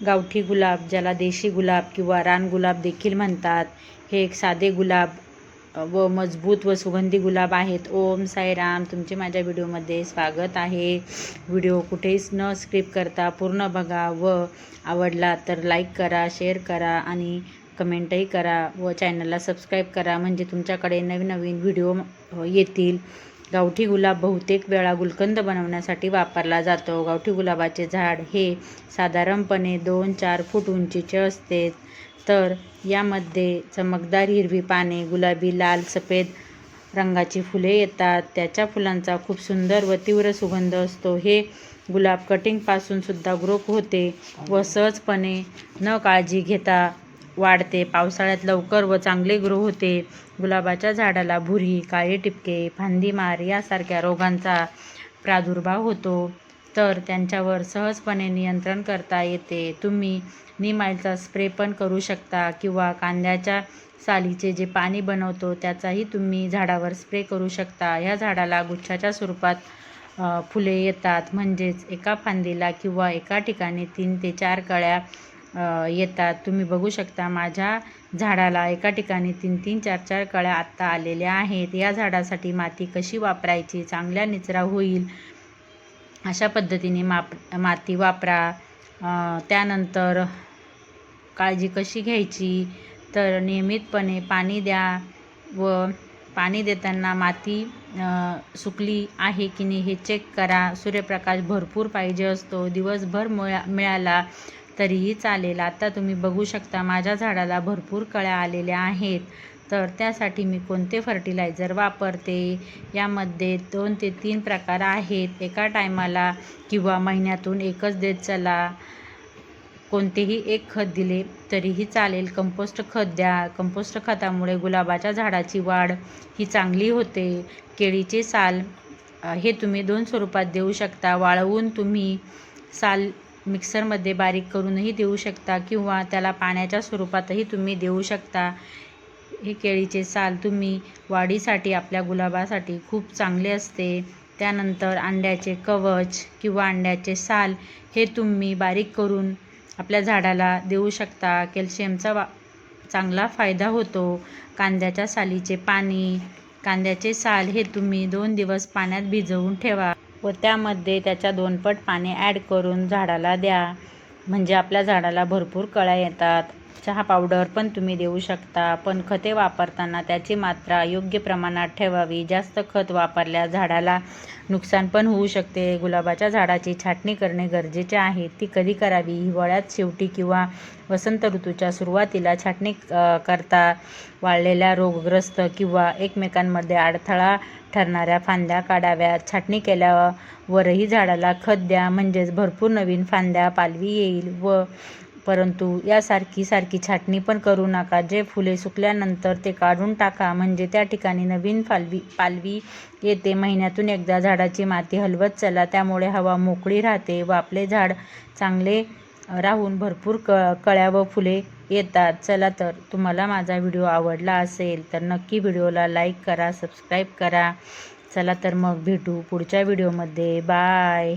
गावठी गुलाब ज्याला देशी गुलाब किंवा रान गुलाब देखील म्हणतात हे एक साधे गुलाब व मजबूत व सुगंधी गुलाब आहेत. ओम साईराम तुमचे माझ्या व्हिडिओमध्ये स्वागत आहे. व्हिडिओ कुठेच न स्क्रिप करता पूर्ण बघा व आवडला तर लाईक करा शेअर करा आणि कमेंटही करा व चॅनलला सबस्क्राईब करा. म्हणजे तुमच्याकडे नवीन नवीन व्हिडिओ येतील. गावठी गुलाब बहुतेक वेळा गुलकंद बनवण्यासाठी वापरला जातो. गावठी गुलाबाचे झाड हे साधारणपणे दोन चार फूट उंचीचे असते. तर यामध्ये चमकदार हिरवी पाने गुलाबी लाल सफेद रंगाची फुले येतात. त्याच्या फुलांचा खूप सुंदर व तीव्र सुगंध असतो. हे गुलाब कटिंगपासून सुद्धा ग्रोप होते व सहजपणे न काळजी घेता वाढते. पावसाळ्यात लवकर व चांगले ग्रो होते. गुलाबाच्या झाडाला भुरी काळे टिपके फांदीमार यासारख्या रोगांचा प्रादुर्भाव होतो. तर त्यांच्यावर सहजपणे नियंत्रण करता येते. तुम्ही निमाईलचा स्प्रे पण करू शकता किंवा कांद्याच्या सालीचे जे पाणी बनवतो त्याचाही तुम्ही झाडावर स्प्रे करू शकता. ह्या झाडाला गुच्छाच्या स्वरूपात फुले येतात. म्हणजेच एका फांदीला किंवा एका ठिकाणी तीन ते चार कळ्या येतात. तुम्ही बघू शकता माझ्या झाडाला एका ठिकाणी तीन तीन चार चार कळ्या आत्ता आलेल्या आहेत. या झाडासाठी माती कशी वापरायची? चांगल्या निचरा होईल? अशा पद्धतीने माप माती वापरा. त्यानंतर काळजी कशी घ्यायची? तर नियमितपणे पाणी द्या व पाणी देताना माती सुकली आहे की नाही हे चेक करा. सूर्यप्रकाश भरपूर पाहिजे असतो. दिवसभर मिळा मिळाला तरीही चालेल. आता तुम्ही बघू शकता माझ्या झाडाला भरपूर कळ्या आलेल्या आहेत. तर त्यासाठी मी कोणते फर्टिलायझर वापरते? यामध्ये दोन ते तीन प्रकार आहेत. एका टायमाला किंवा महिन्यातून एकच देत चला. कोणतेही एक खत दिले तरीही चालेल. कंपोस्ट खत द्या. कंपोस्ट खतामुळे गुलाबाच्या झाडाची वाढ ही चांगली होते. केळीचे साल हे तुम्ही दोन स्वरूपात देऊ शकता. वाळवून तुम्ही साल मिक्सरमध्ये बारीक करूनही देऊ शकता किंवा त्याला पाण्याच्या स्वरूपातही तुम्ही देऊ शकता. हे केळीचे साल तुम्ही वाढीसाठी आपल्या गुलाबासाठी खूप चांगले असते. त्यानंतर अंड्याचे कवच किंवा अंड्याचे साल हे तुम्ही बारीक करून आपल्या झाडाला देऊ शकता. कॅल्शियमचा वा चांगला फायदा होतो. कांद्याच्या सालीचे पाणी कांद्याचे साल हे तुम्ही दोन दिवस पाण्यात भिजवून ठेवा. व त्यामध्ये त्याच्या दोन पट पाणी ॲड करून झाडाला द्या. म्हणजे आपल्या झाडाला भरपूर कळ्या येतात. चहा पावडर पण तुम्ही देऊ शकता. पण खते वापरताना त्याची मात्रा योग्य प्रमाणात ठेवावी. जास्त खत वापरल्यास झाडाला नुकसान पण होऊ शकते. गुलाबाच्या झाडाची छाटणी करणे गरजेचे आहे. ती कधी करावी? हिवाळ्यात शेवटी किंवा वसंत ऋतूच्या सुरुवातीला छाटणी करता वाळलेल्या रोगग्रस्त किंवा एकमेकांमध्ये अडथळा ठरणाऱ्या फांद्या काढाव्यात छाटणी केल्यावरही झाडाला खत द्या. म्हणजेच भरपूर नवीन फांद्या पालवी येईल व परंतु यासारखी सारखी छाटणी पण करू नका. जे फुले सुकल्यानंतर ते काढून टाका म्हणजे त्या ठिकाणी नवीन पालवी पालवी येते. महिन्यातून एकदा झाडाची माती हलवत चला त्यामुळे हवा मोकळी राहते व आपले झाड चांगले राहून भरपूर क कळ्या व फुले येतात. चला तर तुम्हाला माझा व्हिडिओ आवडला असेल तर नक्की व्हिडिओला लाईक करा सबस्क्राईब करा. चला तर मग भेटू पुढच्या व्हिडिओमध्ये. बाय.